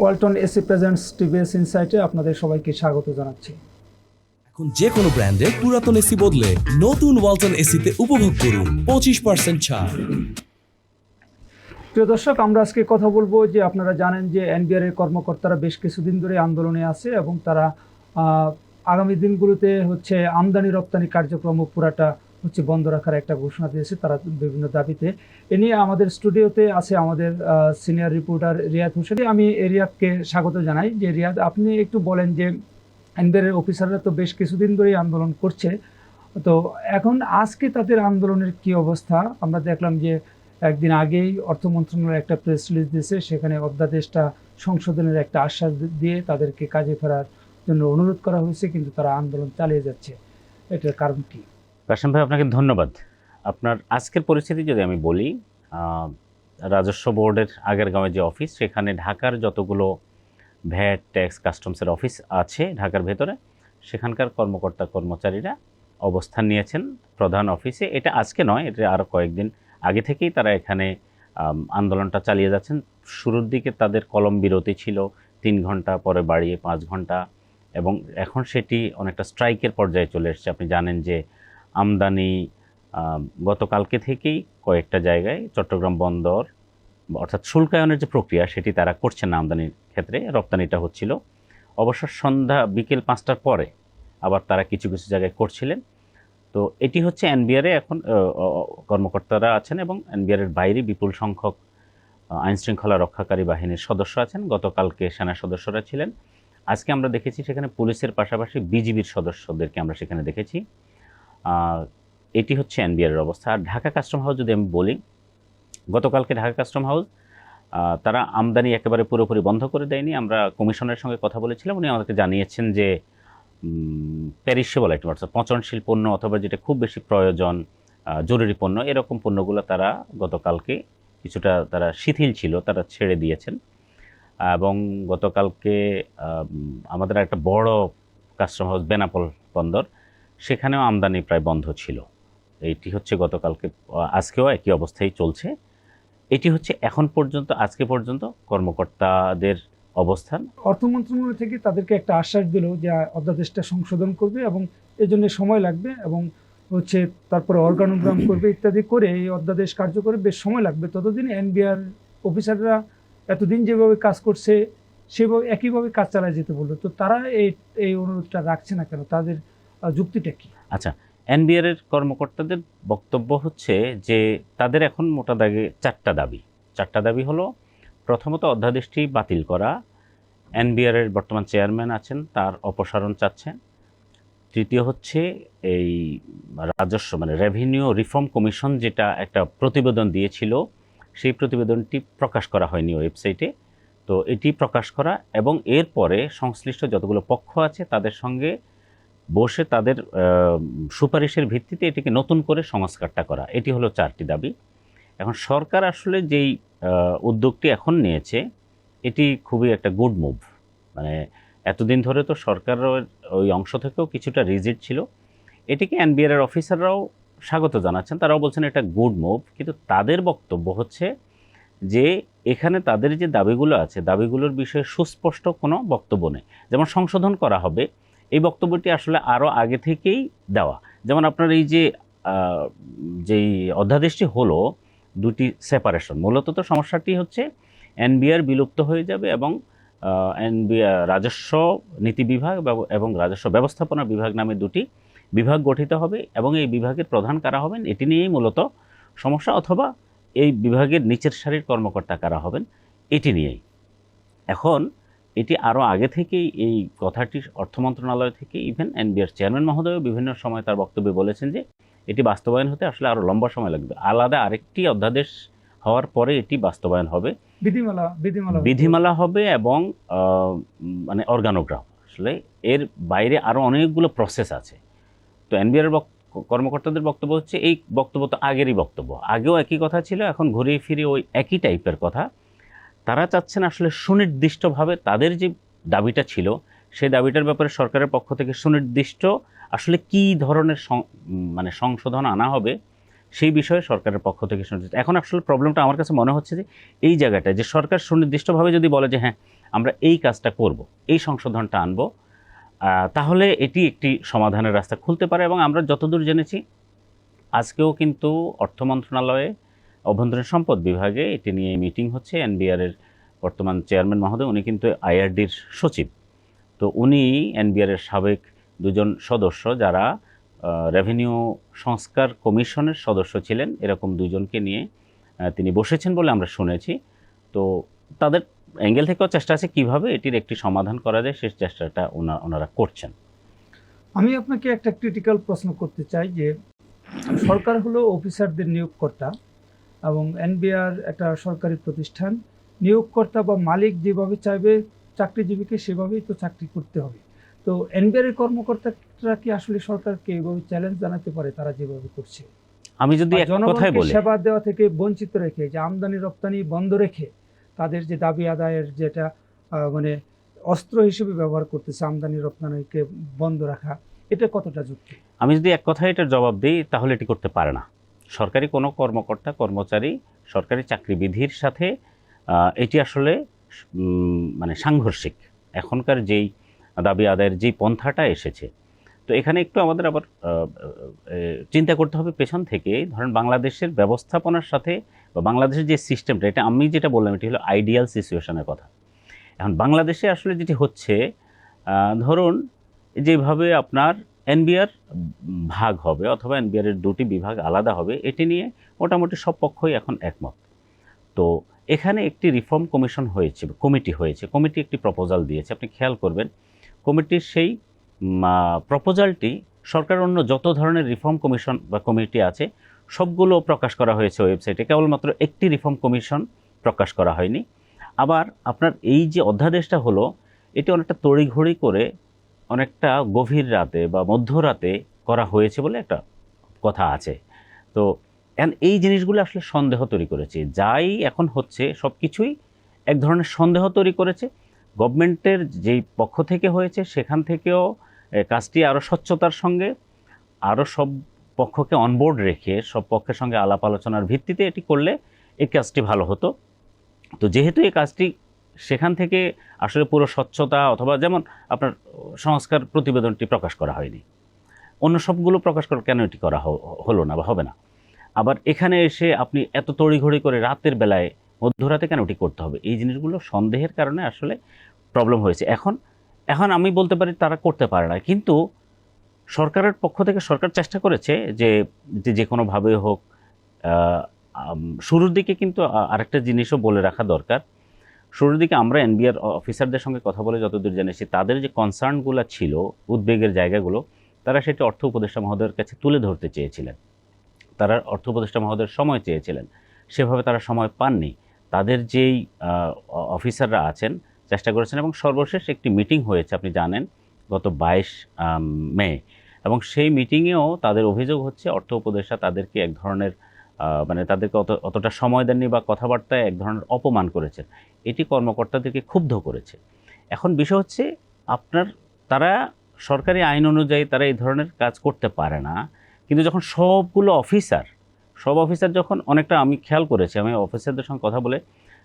Walton AC presents TVS ইনসাইটে আপনাদের সবাইকে স্বাগত জানাচ্ছি। এখন যে কোনো ব্র্যান্ডের পুরাতন এসি বদলে নতুন ওয়ালটন এসিতে উপভোগ করুন পঁচিশ পার্সেন্ট ছাড়। প্রিয় দর্শক আমরা আজকে কথা বলব যে আপনারা জানেন যে এনবিআর এর কর্মকর্তারা বেশ কিছুদিন ধরে আন্দোলনে আছে এবং তারা আগামী দিনগুলোতে হচ্ছে আমদানি রপ্তানি কার্যক্রম পুরাটা হচ্ছে বন্ধ রাখার একটা ঘোষণা দিয়েছে তারা বিভিন্ন দাবিতে। এ নিয়ে আমাদের স্টুডিওতে আছে আমাদের সিনিয়র রিপোর্টার রিয়াদ হোসেন। আমি রিয়াদকে স্বাগত জানাই। যে রিয়াদ, আপনি একটু বলেন যে এনবিআর অফিসাররা তো বেশ কিছুদিন ধরেই আন্দোলন করছে। তো এখন আজকে তাদের আন্দোলনের কি অবস্থা? আমরা দেখলাম যে একদিন আগেই অর্থ মন্ত্রণালয় একটা প্রেস রিলিজ দিয়েছে, সেখানে অধ্যাদেশটা সংশোধনের একটা আশ্বাস দিয়ে তাদেরকে কাজে ফেরার জন্য অনুরোধ করা হয়েছে, কিন্তু তারা আন্দোলন চালিয়ে যাচ্ছে। এটার কারণ কি? কাশেম ভাই, আপনাকে ধন্যবাদ। আপনার আজকের পরিস্থিতি যদি আমি বলি রাজস্ব বোর্ডের আগের গাঁয়ে যে অফিস, সেখানে ঢাকার যতগুলো ভ্যাট, ট্যাক্স, কাস্টমসের অফিস আছে ঢাকার ভেতরে, সেখানকার কর্মকর্তা, কর্মচারীরা অবস্থান নিয়েছেন প্রধান অফিসে। এটা আজকে নয়, এটা আরও কয়েকদিন আগে থেকেই তারা এখানে আন্দোলনটা চালিয়ে যাচ্ছেন। শুরুর দিকে তাদের কলম বিরতি ছিল, তিন ঘণ্টা, পরে বাড়িয়ে পাঁচ ঘণ্টা, এবং এখন সেটি অনেকটা স্ট্রাইকের পর্যায়ে চলে এসেছে। আপনি জানেন যে আমদানি গতকালকে থেকেই কয়েকটা জায়গায় চট্টগ্রাম বন্দর, অর্থাৎ শুল্কায়নের যে প্রক্রিয়া সেটি তারা করছে না আমদানির ক্ষেত্রে, রপ্তানিটা হচ্ছিল। অবশ্য সন্ধ্যা বিকেল পাঁচটার পরে আবার তারা কিছু কিছু জায়গায় করছিলেন। তো এটি হচ্ছে এনবিআরে এখন কর্মকর্তারা আছেন এবং এনবিআরের বাইরে বিপুল সংখ্যক আইন শৃঙ্খলা রক্ষাকারী বাহিনীর সদস্য আছেন। গতকালকে সেনা সদস্যরা ছিলেন। আজকে আমরা দেখেছি সেখানে পুলিশের পাশাপাশি বিজিবির সদস্যদেরকে আমরা সেখানে দেখেছি। এটি হচ্ছে এনবিআরের অবস্থা। আর ঢাকা কাস্টম হাউস যদি আমি বলি, গতকালকে ঢাকা কাস্টম হাউস তারা আমদানি একেবারে পুরোপুরি বন্ধ করে দেয়নি। আমরা কমিশনের সঙ্গে কথা বলেছিলাম, উনি আমাদেরকে জানিয়েছেন যে প্যারিসেবল আইটেম অর্থাৎ পচনশীল পণ্য অথবা যেটা খুব বেশি প্রয়োজন জরুরি পণ্য, এরকম পণ্যগুলো তারা গতকালকে কিছুটা তারা শিথিল ছিল, তারা ছেড়ে দিয়েছেন। এবং গতকালকে আমাদের একটা বড় কাস্টম হাউস, বেনাপোল বন্দর সেখানেও আমদানি প্রায় বন্ধ ছিল। এইটি হচ্ছে গতকালকে, আজকেও একই অবস্থায় চলছে। এটি হচ্ছে এখন পর্যন্ত, আজকে পর্যন্ত কর্মকর্তাদের অবস্থান। অর্থ মন্ত্রণালয় থেকে তাদেরকে একটা আশ্বাস দিল যে অধ্যাদেশটা সংশোধন করবে এবং এই জন্য সময় লাগবে এবং হচ্ছে তারপরে অর্গানোগ্রাম করবে ইত্যাদি করে এই অধ্যাদেশ কার্যকরে, বেশ সময় লাগবে। ততদিন এনবিআর অফিসাররা এতদিন যেভাবে কাজ করছে, সেভাবে একইভাবে কাজ চালায় যেতে বলল। তো তারা এই এই অনুরোধটা রাখছে না কেন? তাদের যুক্তিটা কি? আচ্ছা এনবিআর এর কর্মকর্তাদের বক্তব্য হচ্ছে যে তাদের এখন মোটা দাগে চারটা দাবি। চারটা দাবি হলো, প্রথমত অধ্যাদেশটি বাতিল করা, এনবিআর এর বর্তমান চেয়ারম্যান আছেন, তার অপসারণ চাচ্ছেন। তৃতীয় হচ্ছে এই রাজস্ব মানে রেভিনিউ রিফর্ম কমিশন যেটা একটা প্রতিবেদন দিয়েছিল, সেই প্রতিবেদনটি প্রকাশ করা হয়নি ওয়েবসাইটে তো এটি প্রকাশ করা এবং এরপরে সংশ্লিষ্ট যতগুলো পক্ষ আছে, তাদের সঙ্গে বসে তাদের সুপারিশের ভিত্তিতে এটিকে নতুন করে সংস্কারটা করা। এটি হলো চারটি দাবি। এখন সরকার আসলে যেই উদ্যোগটি এখন নিয়েছে, এটি খুবই একটা গুড মুভ। মানে এতদিন ধরে তো সরকারের ওই অংশ থেকেও কিছুটা রিজিট ছিল। এটিকে এনবিআর এর অফিসাররাও স্বাগত জানাচ্ছেন। তারাও বলছেন এটা গুড মুভ। কিন্তু তাদের বক্তব্য হচ্ছে যে এখানে তাদের যে দাবিগুলো আছে, দাবিগুলোর বিষয়ে সুস্পষ্ট কোনো বক্তব্য নেই। যেমন সংশোধন করা হবে এই বক্তব্যটি আসলে আরও আগে থেকেই দেওয়া। যেমন আপনার এই যে যেই অধ্যাদেশটি হলো, দুটি সেপারেশন মূলত তো সমস্যাটি হচ্ছে এনবিআর বিলুপ্ত হয়ে যাবে এবং এনবিআর রাজস্ব নীতি বিভাগ এবং রাজস্ব ব্যবস্থাপনা বিভাগ নামে দুটি বিভাগ গঠিত হবে এবং এই বিভাগের প্রধান কারা হবেন, এটি নিয়েই মূলত সমস্যা অথবা এই বিভাগের নিচের সারির কর্মকর্তা কারা হবেন, এটি নিয়েই। এখন এটি আরও আগে থেকেই এই কথাটি অর্থ মন্ত্রণালয় থেকে ইভেন এনবিআর চেয়ারম্যান মহোদয়ও বিভিন্ন সময় তার বক্তব্যে বলেছেন যে এটি বাস্তবায়ন হতে আসলে আরও লম্বা সময় লাগবে। আলাদা আরেকটি অধ্যাদেশ হওয়ার পরে এটি বাস্তবায়ন হবে। বিধিমালা বিধিমালা বিধিমালা হবে এবং মানে অর্গানোগ্রাম। আসলে এর বাইরে আরও অনেকগুলো প্রসেস আছে। তো এনবিআর কর্মকর্তাদের বক্তব্য হচ্ছে এই বক্তব্য তো আগেরই বক্তব্য। আগেও একই কথা ছিল এখন ঘুরিয়ে ফিরে ওই একই টাইপের কথা। তারা চাচ্ছেন আসলে সুনির্দিষ্টভাবে তাদের যে দাবিটা ছিল, সেই দাবিটার ব্যাপারে সরকারের পক্ষ থেকে সুনির্দিষ্ট আসলে কি ধরনের মানে সংশোধন আনা হবে, সেই বিষয়ে সরকারের পক্ষ থেকে সুনির্দিষ্ট। এখন আসলে প্রবলেমটা আমার কাছে মনে হচ্ছে যে, এই জায়গাটায় যে সরকার সুনির্দিষ্টভাবে যদি বলে যে হ্যাঁ আমরা এই কাজটা করব, এই সংশোধনটা আনব তাহলে এটি একটি সমাধানের রাস্তা খুলতে পারে এবং আমরা যতদূর জেনেছি, আজকেও কিন্তু অর্থ মন্ত্রণালয়ে অভ্যন্তরীণ সম্পদ বিভাগে এটি নিয়ে মিটিং হচ্ছে। এনবিআর এর বর্তমান চেয়ারম্যান মহোদয়, উনি কিন্তু আইআরডির সচিব। তো উনি এনবিআর এর সাবেক দুজন সদস্য যারা রেভিনিউ সংস্কার কমিশনের সদস্য ছিলেন, এরকম দুজনকে নিয়ে তিনি বসেছেন বলে আমরা শুনেছি। তো তাদের অ্যাঙ্গেল থেকেও চেষ্টা আছে কীভাবে এটির একটি সমাধান করা যায় সেই চেষ্টাটা ওনা- ওনারা করছেন। আমি আপনাকে একটা ক্রিটিক্যাল প্রশ্ন করতে চাই যে, সরকার হলো অফিসারদের নিয়োগকর্তা। এবং এনবিআর একটা সরকারি প্রতিষ্ঠান। নিয়োগকর্তা বা মালিক যেভাবে চাইবে চাকরিজীবীকে সেভাবেই তো চাকরি করতে হবে। তো এনবিআর এর কর্মকর্তারা কি আসলে সরকারকে এভাবে চ্যালেঞ্জ জানাতে পারে? তারা যেভাবে করছে। আমি যদি এক জনগণকে বলি সেবা দেওয়া থেকে বঞ্চিত রেখে যে আমদানি রপ্তানি বন্ধ রেখে তাদের যে দাবি আদায়ের যেটা মানে অস্ত্র হিসেবে ব্যবহার করতেছে আমদানি রপ্তানিকে বন্ধ রাখা এটা কতটা যুক্তি? আমি যদি এক কথায় এটার জবাব দিই তাহলে এটি করতে পারে না। সরকারি কোনো কর্মকর্তা, কর্মচারী, সরকারি চাকরিবিধির সাথে এটি আসলে মানে সাংঘর্ষিক। এখনকার যেই দাবি আদায়ের যেই পন্থাটা এসেছে। তো এখানে একটু আমাদের আবার চিন্তা করতে হবে পেছন থেকে। ধরেন বাংলাদেশের ব্যবস্থাপনার সাথে বা বাংলাদেশের যে সিস্টেমটা, এটা আমি যেটা বললাম, এটি হলো আইডিয়াল সিচুয়েশনের কথা। এখন বাংলাদেশে আসলে যেটি হচ্ছে ধরুন, যেভাবে আপনার এনবিআর ভাগ হবে অথবা এনবিআর এর দুটি বিভাগ আলাদা হবে, এটি নিয়ে মোটামুটি সব পক্ষই এখন একমত। তো এখানে একটি রিফর্ম কমিশন হয়েছে, কমিটি হয়েছে, কমিটি একটি প্রপোজাল দিয়েছে, আপনি খেয়াল করবেন, কমিটির সেই প্রপোজালটি সরকার অন্য যত ধরনের রিফর্ম কমিশন বা কমিটি আছে, সবগুলো প্রকাশ করা হয়েছে ওয়েবসাইটে, কেবলমাত্র একটি রিফর্ম কমিশন প্রকাশ করা হয়নি। আবার আপনার এই যে অধ্যাদেশটা হলো, এটি অনেকটা তড়িঘড়ি করে অনেকটা গভীর রাতে বা মধ্যরাতে করা হয়েছে বলে একটা কথা আছে। তো এই জিনিসগুলো আসলে সন্দেহ তৈরি করেছে। যাই এখন হচ্ছে সব কিছুই এক ধরনের সন্দেহ তৈরি করেছে। গভর্নমেন্টের যেই পক্ষ থেকে হয়েছে, সেখান থেকেও কাজটি আরও স্বচ্ছতার সঙ্গে আরও সব পক্ষকে অনবোর্ড রেখে, সব পক্ষের সঙ্গে আলাপ আলোচনার ভিত্তিতে এটি করলে এই কাজটি ভালো হতো। তো যেহেতু এই কাজটি সেখান থেকে আসলে পুরো স্বচ্ছতা অথবা যেমন আপনার সংস্কার প্রতিবেদনটি প্রকাশ করা হয়নি। অন্য সবগুলো প্রকাশ করা, কেন এটি করা হলো না বা হবে না? আবার এখানে এসে আপনি এত তড়িঘড়ি করে রাতের বেলায় মধ্যরাতে কেন এটি করতে হবে? এই জিনিসগুলো সন্দেহের কারণে আসলে প্রবলেম হয়েছে। এখন এখন আমি বলতে পারি তারা করতে পারে না। কিন্তু সরকারের পক্ষ থেকে সরকার চেষ্টা করেছে যে যে কোনোভাবে হোক শুরুর দিকে কিন্তু আরেকটা জিনিসও বলে রাখা দরকার। শুরুর দিকে আমরা এনবিআর অফিসারদের সঙ্গে কথা বলে যতদূর জেনেছি, তাদের যে কনসার্নগুলো ছিল, উদ্বেগের জায়গাগুলো, তারা সেটি অর্থ উপদেষ্টা মহোদয়ের কাছে তুলে ধরতে চেয়েছিলেন। তারা অর্থ উপদেষ্টা মহোদয়ের সময় চেয়েছিলেন। সেভাবে তারা সময় পাননি। তাদের যেই অফিসাররা আছেন, চেষ্টা করেছেন এবং সর্বশেষ একটি মিটিং হয়েছে, আপনি জানেন, গত বাইশ মে। এবং সেই মিটিংয়েও তাদের অভিযোগ হচ্ছে, অর্থ উপদেষ্টা তাদেরকে এক ধরনের মানে তাদেরকে অত অতটা সময় দেননি বা কথাবার্তায় এক ধরনের অপমান করেছেন। এটি কর্মকর্তাদেরকে ক্ষুব্ধ করেছে। এখন বিষয় হচ্ছে, আপনার তারা সরকারি আইন অনুযায়ী তারা এই ধরনের কাজ করতে পারে না, কিন্তু যখন সবগুলো অফিসার, সব অফিসার যখন অনেকটা আমি খেয়াল করেছি, আমি অফিসারদের সঙ্গে কথা বলে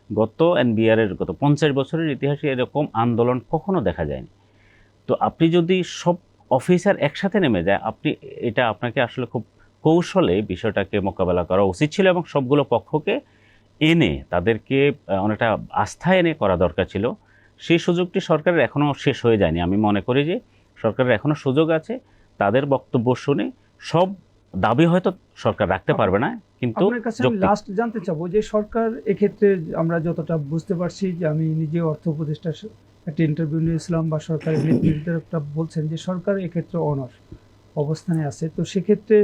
গত এনবিআর এর গত পঞ্চাশ বছরের ইতিহাসে এরকম আন্দোলন কখনো দেখা যায়নি। তো আপনি যদি সব অফিসার একসাথে নেমে যায়, আপনি, এটা আপনাকে আসলে খুব কৌশলে বিষয়টাকে মোকাবেলা করা উচিত ছিল এবং সবগুলো পক্ষকে এনে তাদেরকে অনেকটা আস্থা এনে করা দরকার ছিল। সেই সুযোগটি সরকারের এখনও শেষ হয়ে যায়নি। আমি মনে করি যে সরকারের এখনও সুযোগ আছে তাদের বক্তব্য শুনে সব দাবি হয়তো সরকার রাখতে পারবে না কিন্তু লাস্ট জানতে চাবো যে সরকার এক্ষেত্রে আমরা যতটা বুঝতে পারছি যে আমি নিজে অর্থ উপদেষ্টার স- একটা ইন্টারভিউ নিয়েছিলাম বা সরকারের একটা বলছেন যে সরকার এক্ষেত্রে অনর অবস্থানে আছে। তো সেক্ষেত্রে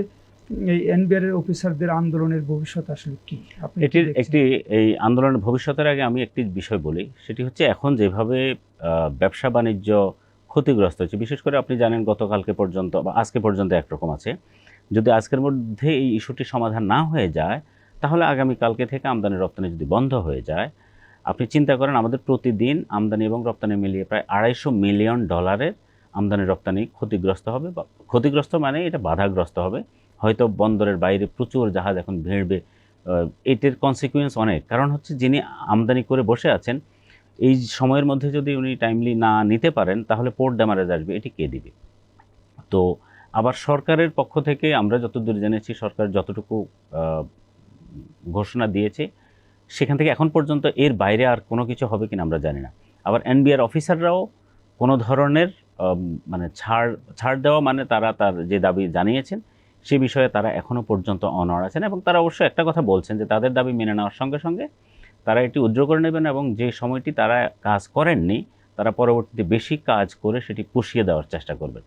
এই এনবিআর এর অফিসারদের আন্দোলনের ভবিষ্যৎ আসলে কি? আপনি এটির? একটি এই আন্দোলনের ভবিষ্যতের আগে আমি একটি বিষয় বলি সেটি হচ্ছে এখন যেভাবে ব্যবসা বাণিজ্য ক্ষতিগ্রস্ত হচ্ছে বিশেষ করে আপনি জানেন গতকালকে পর্যন্ত বা আজকে পর্যন্ত একরকম আছে। যদি আজকের মধ্যে এই ইস্যুটি সমাধান না হয়ে যায় তাহলে আগামী কালকে থেকে আমদানি রপ্তানি যদি বন্ধ হয়ে যায় আপনি চিন্তা করেন আমাদের প্রতিদিন আমদানি এবং রপ্তানি মিলিয়ে প্রায় আড়াইশো মিলিয়ন ডলারের আমদানি রপ্তানি ক্ষতিগ্রস্ত হবে বা ক্ষতিগ্রস্ত মানে এটা বাধাগ্রস্ত হবে। হয়তো বন্দরের বাইরে প্রচুর জাহাজ এখন ভিড়বে। এটির কনসিকুয়েন্স অনেক। কারণ হচ্ছে যিনি আমদানি করে বসে আছেন, এই সময়ের মধ্যে যদি উনি টাইমলি না নিতে পারেন, তাহলে পোর্ট ড্যামারেজ আসবে। এটি কে দিবে? তো আবার সরকারের পক্ষ থেকে আমরা যতদূর জেনেছি, সরকার যতটুকু ঘোষণা দিয়েছে, সেখান থেকে এখন পর্যন্ত এর বাইরে আর কোনো কিছু হবে কিনা আমরা জানি না। আবার এনবিআর অফিসাররাও কোনো ধরনের মানে ছাড় ছাড় দেওয়া মানে তারা তার যে দাবি জানিয়েছেন সে বিষয়ে তারা এখনও পর্যন্ত অনড় আছেন এবং তারা অবশ্য একটা কথা বলছেন যে তাদের দাবি মেনে নেওয়ার সঙ্গে সঙ্গে তারা এটি উদ্র করে নেবেন এবং যে সময়টি তারা কাজ করেননি তারা পরবর্তীতে বেশি কাজ করে সেটি পুষিয়ে দেওয়ার চেষ্টা করবেন।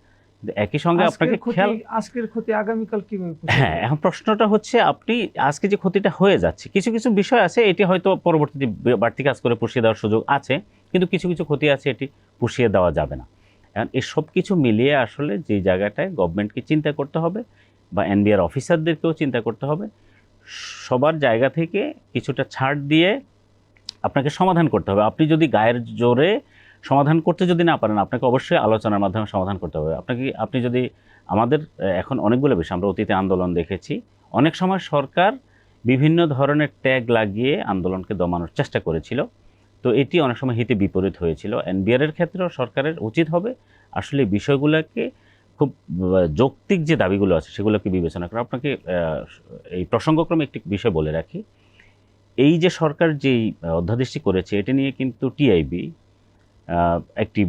একই সঙ্গে আপনাকে খেয়াল আজকের ক্ষতি আগামীকাল কীভাবে হ্যাঁ এখন প্রশ্নটা হচ্ছে আপনি আজকে যে ক্ষতিটা হয়ে যাচ্ছে কিছু কিছু বিষয় আছে এটি হয়তো পরবর্তীতে বাড়তি কাজ করে পুষিয়ে দেওয়ার সুযোগ আছে কিন্তু কিছু কিছু ক্ষতি আছে এটি পুষিয়ে দেওয়া যাবে না। এখন এই সব কিছু মিলিয়ে আসলে যে জায়গাটায় গভর্নমেন্টকে চিন্তা করতে হবে বা এনবিআর অফিসারদেরকেও চিন্তা করতে হবে। সবার জায়গা থেকে কিছুটা ছাড় দিয়ে আপনাকে সমাধান করতে হবে। আপনি যদি গায়ের জোরে সমাধান করতে যদি না পারেন, আপনাকে অবশ্যই আলোচনার মাধ্যমে সমাধান করতে হবে। আপনাকে আপনি যদি, আমাদের এখন অনেকগুলো বিষয়, আমরা অতীতে আন্দোলন দেখেছি। অনেক সময় সরকার বিভিন্ন ধরনের ট্যাগ লাগিয়ে আন্দোলনকে দমানোর চেষ্টা করেছিল। তো এটি অনেক সময় হিতে বিপরীত হয়েছিল। এনবিআর এর ক্ষেত্রেও সরকারের উচিত হবে। আসলে বিষয়গুলোকে খুব যৌক্তিক যে দাবিগুলো আছে সেগুলোকে বিবেচনা করা আপনাকে এই প্রসঙ্গক্রমে একটি বিষয় বলে রাখি। এই যে সরকার যেই অধ্যাদেশটি করেছে, এটি নিয়ে কিন্তু টিআইবি একটি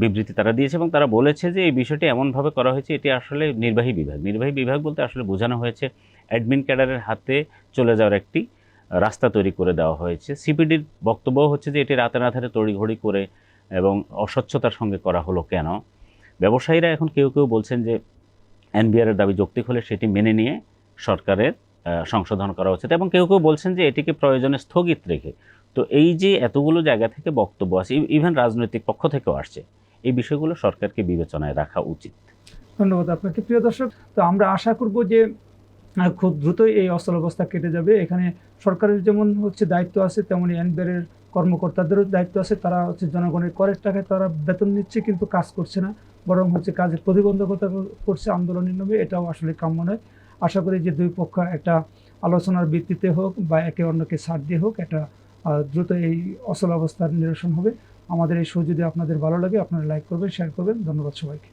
বিবৃতি তারা দিয়েছে এবং তারা বলেছে যে এই বিষয়টি এমনভাবে করা হয়েছে, এটি আসলে নির্বাহী বিভাগ। নির্বাহী বিভাগ বলতে আসলে বোঝানো হয়েছে, অ্যাডমিন ক্যাডারের হাতে চলে যাওয়ার একটি রাস্তা তৈরি করে দেওয়া হয়েছে। সিপিডির বক্তব্য হচ্ছে যে এটি রাতের রাতে তড়িঘড়ি করে এবং অস্বচ্ছতার সঙ্গে করা হলো কেন? ব্যবসায়ীরা এখন কেউ কেউ বলছেন যে এনবিআর এর দাবি যৌক্তিক হলে সেটি মেনে নিয়ে সরকারের সংশোধন করা উচিত এবং কেউ কেউ বলছেন যে এটিকে প্রয়োজনে স্থগিত রেখে। তো এই যে এতগুলো জায়গা থেকে বক্তব্য আছে ইভেন রাজনৈতিক পক্ষ থেকেও আসছে, এই বিষয়গুলো সরকারকে বিবেচনায় রাখা উচিত। ধন্যবাদ আপনাকে। প্রিয় দর্শক, তো আমরা আশা করব যে খুব দ্রুতই এই অবস্থা কেটে যাবে। এখানে সরকারের যেমন হচ্ছে দায়িত্ব আছে তেমনই এনবিআরের কর্মকর্তাদেরও দায়িত্ব আছে, তারা হচ্ছে জনগণের করের টাকায় তারা বেতন নিচ্ছে কিন্তু কাজ করছে না, বরং হচ্ছে কাজের প্রতিবন্ধকতা করছে আন্দোলনের নামে, এটাও আসলে কাম্য নয়। আশা করি যে দুই পক্ষ একটা আলোচনার ভিত্তিতে হোক বা একে অন্যকে ছাড় দিয়ে হোক, একটা দ্রুত এই অচল অবস্থার নিরসন হবে। আমাদের এই শো যদি আপনাদের ভালো লাগে, আপনারা লাইক করবেন শেয়ার করবেন, ধন্যবাদ সবাইকে।